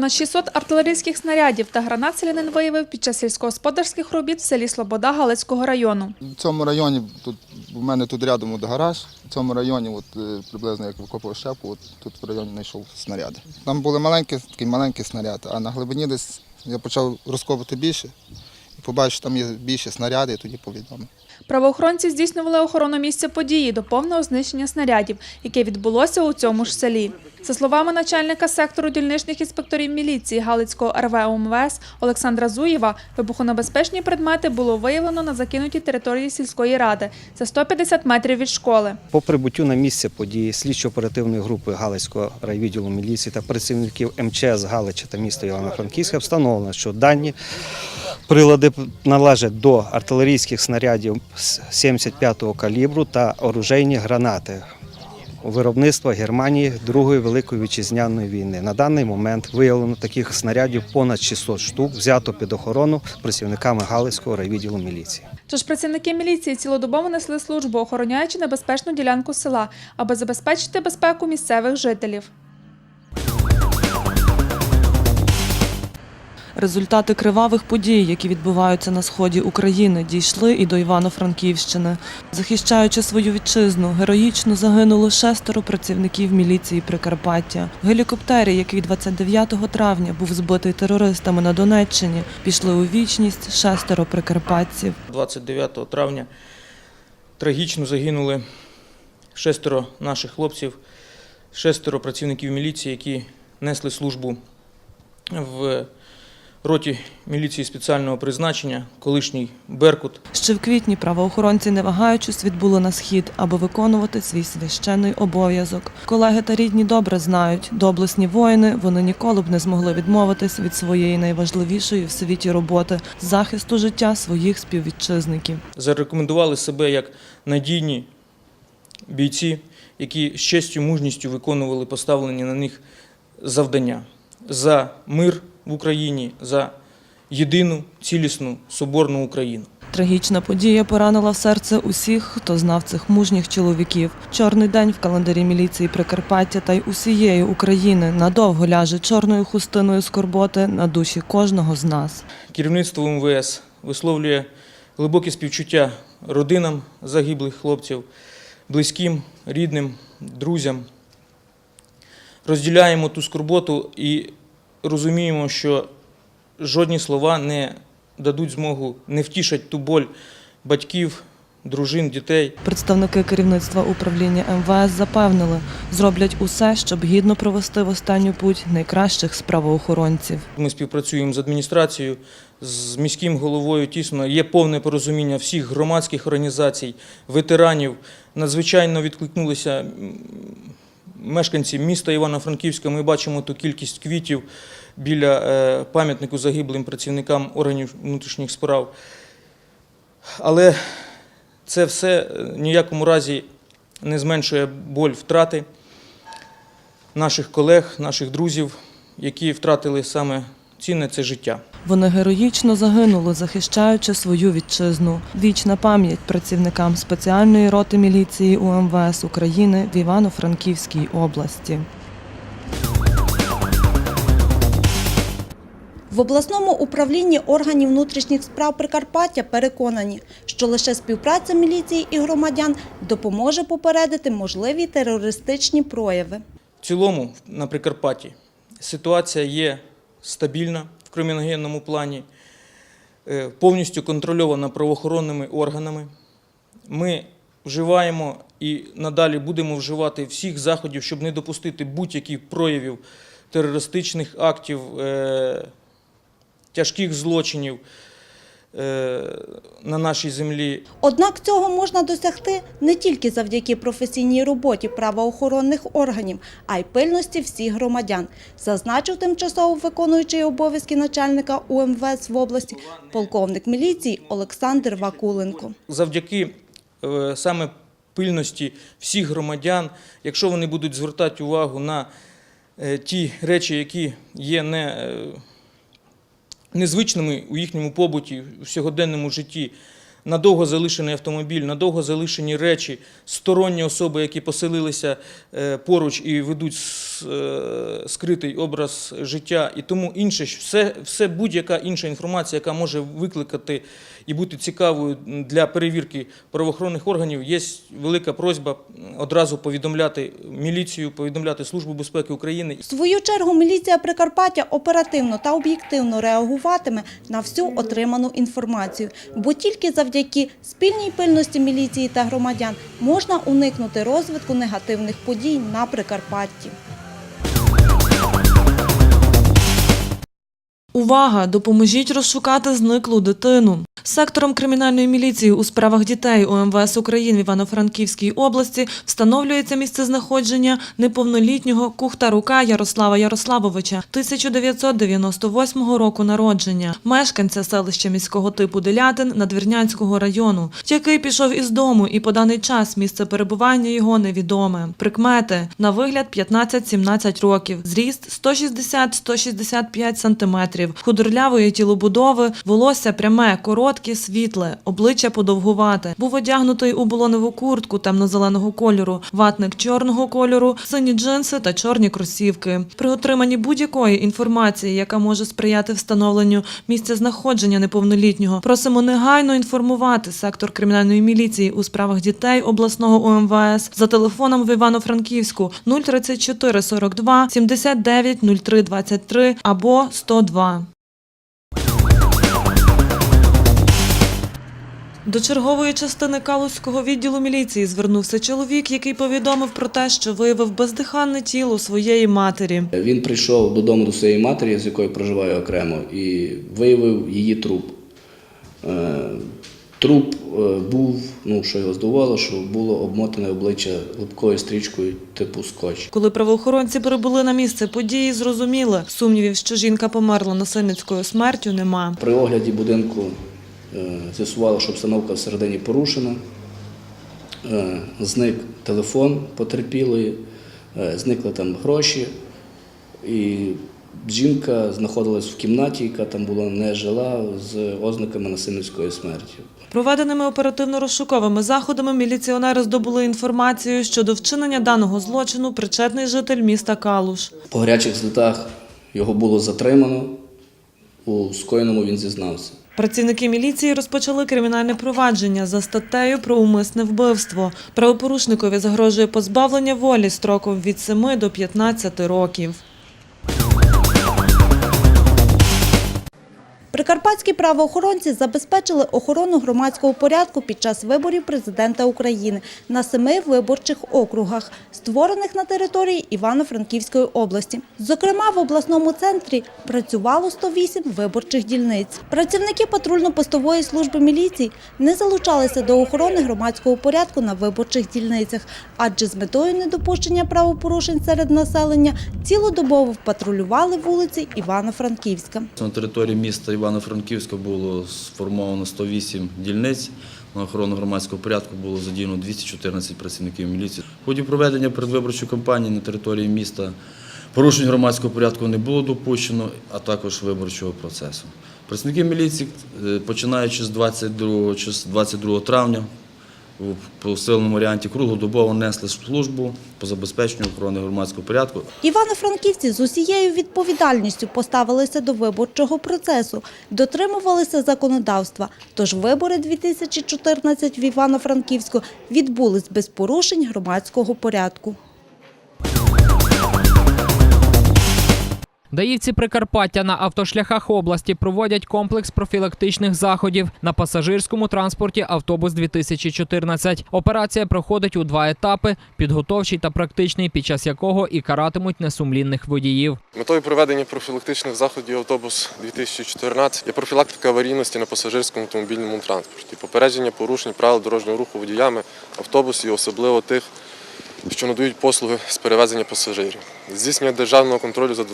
Понад 600 артилерійських снарядів та гранат селянин виявив під час сільськогосподарських робіт в селі Слобода Галицького району. В цьому районі, тут, у мене тут рядом от гараж, в цьому районі, от, е, приблизно як викопував щепу, от, тут в районі знайшов снаряди. Там були маленькі, такий маленький снаряд, а на глибині десь я почав розкопати більше і побачив, що там є більші снаряди, тоді повідомив. Правоохоронці здійснювали охорону місця події до повного знищення снарядів, яке відбулося у цьому ж селі. За словами начальника сектору дільничних інспекторів міліції Галицького РВ УМВС Олександра Зуєва, вибухонебезпечні предмети було виявлено на закинутій території сільської ради за 150 метрів від школи. По прибуттю на місце події слідчо-оперативної групи Галицького райвідділу міліції та працівників МЧС Галича та міста Івано-Франківська встановлено, що дані прилади належать до артилерійських снарядів з 75-го калібру та оружейні гранати виробництва Германії Другої Великої Вітчизняної війни. На даний момент виявлено таких снарядів понад 600 штук, взято під охорону працівниками Галицького райвідділу міліції. Тож працівники міліції цілодобово несли службу, охороняючи небезпечну ділянку села, аби забезпечити безпеку місцевих жителів. Результати кривавих подій, які відбуваються на сході України, дійшли і до Івано-Франківщини. Захищаючи свою вітчизну, героїчно загинуло шестеро працівників міліції Прикарпаття. В гелікоптері, який 29 травня був збитий терористами на Донеччині, пішли у вічність шестеро прикарпатців. 29 травня трагічно загинули шестеро наших хлопців, шестеро працівників міліції, які несли службу в роті міліції спеціального призначення, колишній Беркут. Ще в квітні правоохоронці, не вагаючись, відбули на схід, аби виконувати свій священний обов'язок. Колеги та рідні добре знають, доблесні воїни вони ніколи б не змогли відмовитись від своєї найважливішої в світі роботи захисту життя своїх співвітчизників. Зарекомендували себе як надійні бійці, які з честю, мужністю виконували поставлені на них завдання за мир в Україні, за єдину, цілісну, соборну Україну. Трагічна подія поранила в серце усіх, хто знав цих мужніх чоловіків. Чорний день в календарі міліції Прикарпаття та й усієї України надовго ляже чорною хустиною скорботи на душі кожного з нас. Керівництво МВС висловлює глибоке співчуття родинам загиблих хлопців, близьким, рідним, друзям. Розділяємо ту скорботу і розуміємо, що жодні слова не дадуть змогу, не втішать ту боль батьків, дружин, дітей. Представники керівництва управління МВС запевнили, зроблять усе, щоб гідно провести в останню путь найкращих з правоохоронців. Ми співпрацюємо з адміністрацією, з міським головою тісно. Є повне порозуміння всіх громадських організацій, ветеранів. Надзвичайно відкликнулися мешканці міста Івано-Франківська. Ми бачимо ту кількість квітів біля е, пам'ятнику загиблим працівникам органів внутрішніх справ. Але це все е, ніякому разі не зменшує боль втрати наших колег, наших друзів, які втратили саме цінне це життя. Вони героїчно загинули, захищаючи свою вітчизну. Вічна пам'ять працівникам спеціальної роти міліції УМВС України в Івано-Франківській області. В обласному управлінні органів внутрішніх справ Прикарпаття переконані, що лише співпраця міліції і громадян допоможе попередити можливі терористичні прояви. В цілому на Прикарпатті ситуація є стабільна в криміногенному плані, е, повністю контрольована правоохоронними органами. Ми вживаємо і надалі будемо вживати всіх заходів, щоб не допустити будь-яких проявів терористичних актів, е, тяжких злочинів на нашій землі. Однак цього можна досягти не тільки завдяки професійній роботі правоохоронних органів, а й пильності всіх громадян, зазначив тимчасово виконуючий обов'язки начальника УМВС в області полковник міліції Олександр Вакуленко. завдяки е, саме пильності всіх громадян, якщо вони будуть звертати увагу на е, ті речі, які є не, е, незвичними у їхньому побуті, у сьогоденному житті, надовго залишений автомобіль, надовго залишені речі, сторонні особи, які поселилися е, поруч і ведуть е, скритий образ життя і тому інше, все, все будь-яка інша інформація, яка може викликати і бути цікавою для перевірки правоохоронних органів, є велика просьба одразу повідомляти міліцію, повідомляти Службу безпеки України. В свою чергу міліція Прикарпаття оперативно та об'єктивно реагуватиме на всю отриману інформацію, бо тільки завдяки спільній пильності міліції та громадян можна уникнути розвитку негативних подій на Прикарпатті. Увага! Допоможіть розшукати зниклу дитину. Сектором кримінальної міліції у справах дітей УМВС України в Івано-Франківській області встановлюється місце знаходження неповнолітнього Кухтарука Ярослава Ярославовича 1998 року народження, мешканця селища міського типу Делятин Надвірнянського району, який пішов із дому і по даний час місце перебування його невідоме. Прикмети на вигляд 15-17 років, зріст 160-165 сантиметрів, худорлявої тілобудови, волосся пряме, коротке, світле, обличчя подовгувате. Був одягнутий у болоневу куртку темно-зеленого кольору, ватник чорного кольору, сині джинси та чорні кросівки. При отриманні будь-якої інформації, яка може сприяти встановленню місця знаходження неповнолітнього, просимо негайно інформувати сектор кримінальної міліції у справах дітей обласного УМВС за телефоном в Івано-Франківську 034 42 79 03 23 або 102. До чергової частини Калузького відділу міліції звернувся чоловік, який повідомив про те, що виявив бездиханне тіло своєї матері. Він прийшов додому до своєї матері, з якою проживає окремо, і виявив її труп. Е, Труп е, був, ну що його здивувало, що було обмотане обличчя липкою стрічкою типу скотч. Коли правоохоронці прибули на місце події, зрозуміли, сумнівів, що жінка померла насильницькою смертю, нема. При огляді будинку е, з'ясувало, що обстановка всередині порушена. Е, Зник телефон потерпілої, е, зникли там гроші. І жінка знаходилась в кімнаті, яка там була не жила, з ознаками насильницької смерті. Проведеними оперативно-розшуковими заходами міліціонери здобули інформацію щодо вчинення даного злочину причетний житель міста Калуш. По гарячих слідах його було затримано, у скоєному він зізнався. Працівники міліції розпочали кримінальне провадження за статтею про умисне вбивство. Правопорушникові загрожує позбавлення волі строком від 7 до 15 років. Прикарпатські правоохоронці забезпечили охорону громадського порядку під час виборів президента України на семи виборчих округах, створених на території Івано-Франківської області. Зокрема, в обласному центрі працювало 108 виборчих дільниць. Працівники патрульно-постової служби міліції не залучалися до охорони громадського порядку на виборчих дільницях, адже з метою недопущення правопорушень серед населення цілодобово патрулювали вулиці Івано-Франківська. На території міста Івано-Франківська було сформовано 108 дільниць. На охорону громадського порядку було задіяно 214 працівників міліції. В ході проведення передвиборчої кампанії на території міста порушень громадського порядку не було допущено, а також виборчого процесу. Працівники міліції, е, починаючи з 22, з 22 травня, в посиленому варіанті круглодобово несли службу по забезпеченню охорони громадського порядку Івано-Франківці з усією відповідальністю поставилися до виборчого процесу, дотримувалися законодавства. Тож вибори 2014 в Івано-Франківську відбулись без порушень громадського порядку. Даївці Прикарпаття на автошляхах області проводять комплекс профілактичних заходів на пасажирському транспорті автобус 2014. Операція проходить у два етапи: підготовчий та практичний, під час якого і каратимуть несумлінних водіїв. Метою проведення профілактичних заходів автобус 2014 є профілактика аварійності на пасажирському автомобільному транспорті, попередження порушень правил дорожнього руху водіями автобусів, особливо тих, що надають послуги з перевезення пасажирів, здійснення державного контролю за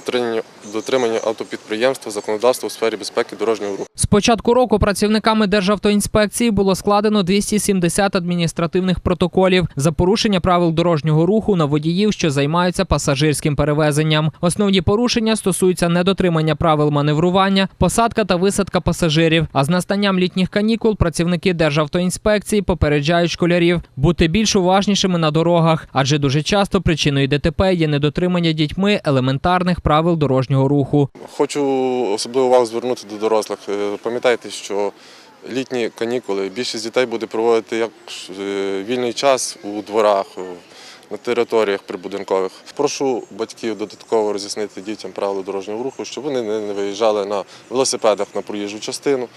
дотримання, автопідприємства, законодавства у сфері безпеки дорожнього руху. З початку року працівниками Державтоінспекції було складено 270 адміністративних протоколів за порушення правил дорожнього руху на водіїв, що займаються пасажирським перевезенням. Основні порушення стосуються недотримання правил маневрування, посадка та висадка пасажирів. А з настанням літніх канікул працівники Державтоінспекції попереджають школярів бути більш уважнішими на дорогах, адже дуже часто причиною ДТП є недотримання дотримання дітьми елементарних правил дорожнього руху. Хочу особливу увагу звернути до дорослих. Е, Пам'ятайте, що літні канікули більшість дітей буде проводити як е, вільний час у дворах, на територіях прибудинкових. Прошу батьків додатково роз'яснити дітям правила дорожнього руху, щоб вони не виїжджали на велосипедах на проїжджу частину,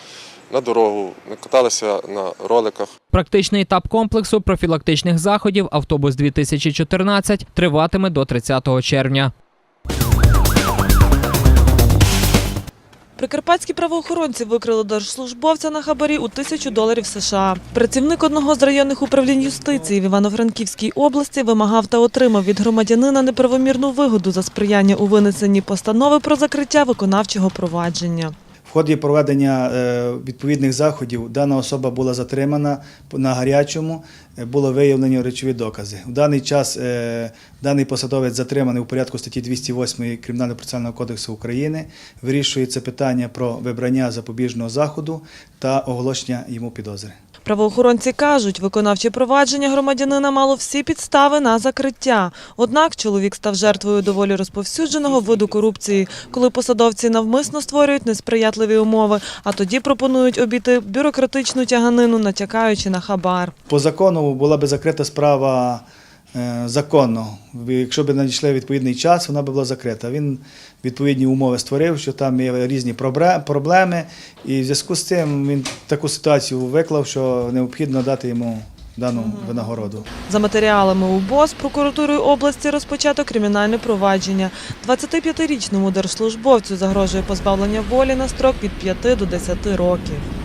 на дорогу, не каталися на роликах. Практичний етап комплексу профілактичних заходів автобус 2014 триватиме до 30 червня. Прикарпатські правоохоронці викрили держслужбовця на хабарі у тисячу доларів США. Працівник одного з районних управлінь юстиції в Івано-Франківській області вимагав та отримав від громадянина неправомірну вигоду за сприяння у винесенні постанови про закриття виконавчого провадження. В ході проведення е, відповідних заходів дана особа була затримана на гарячому, е, було виявлені речові докази. У даний час е, даний посадовець затриманий у порядку статті 208 Кримінально-процесуального кодексу України. Вирішується питання про вибрання запобіжного заходу та оголошення йому підозри. Правоохоронці кажуть, виконавче провадження громадянина мало всі підстави на закриття. Однак чоловік став жертвою доволі розповсюдженого виду корупції, коли посадовці навмисно створюють несприятливі умови, а тоді пропонують обійти бюрократичну тяганину, натякаючи на хабар. По закону була би закрита справа законно. Якщо б надійшли відповідний час, вона б була закрита. Він відповідні умови створив, що там є різні проблеми, і в зв'язку з цим він таку ситуацію виклав, що необхідно дати йому дану винагороду. За матеріалами УБОС прокуратурою області розпочато кримінальне провадження. 25-річному держслужбовцю загрожує позбавлення волі на строк від 5 до 10 років.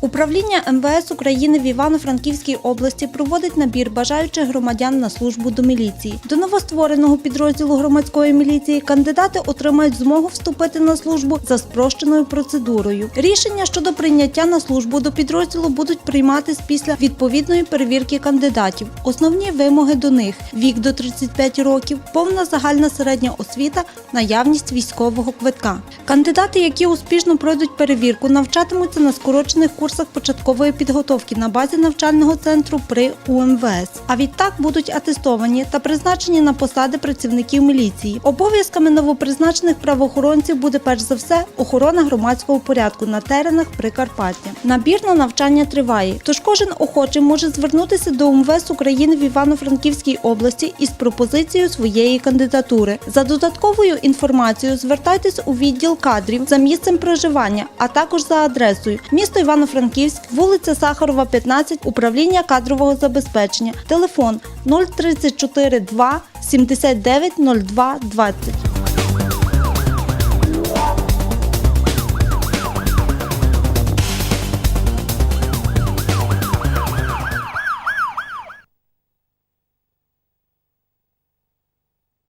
Управління МВС України в Івано-Франківській області проводить набір бажаючих громадян на службу до міліції. До новоствореного підрозділу громадської міліції кандидати отримають змогу вступити на службу за спрощеною процедурою. Рішення щодо прийняття на службу до підрозділу будуть прийматись після відповідної перевірки кандидатів. Основні вимоги до них: вік до 35 років, повна загальна середня освіта, наявність військового квитка. Кандидати, які успішно пройдуть перевірку, навчатимуться на скорочених курсах початкової підготовки на базі навчального центру при УМВС. А відтак будуть атестовані та призначені на посади працівників міліції. Обов'язками новопризначених правоохоронців буде перш за все охорона громадського порядку на теренах Прикарпаття. Набір на навчання триває, тож кожен охочий може звернутися до УМВС України в Івано-Франківській області із пропозицією своєї кандидатури. За додатковою інформацією звертайтесь у відділ кадрів за місцем проживання, а також за адресою місто Івано-Франківськ, вулиця Сахарова, 15, управління кадрового забезпечення. Телефон 034 2 79 02 20.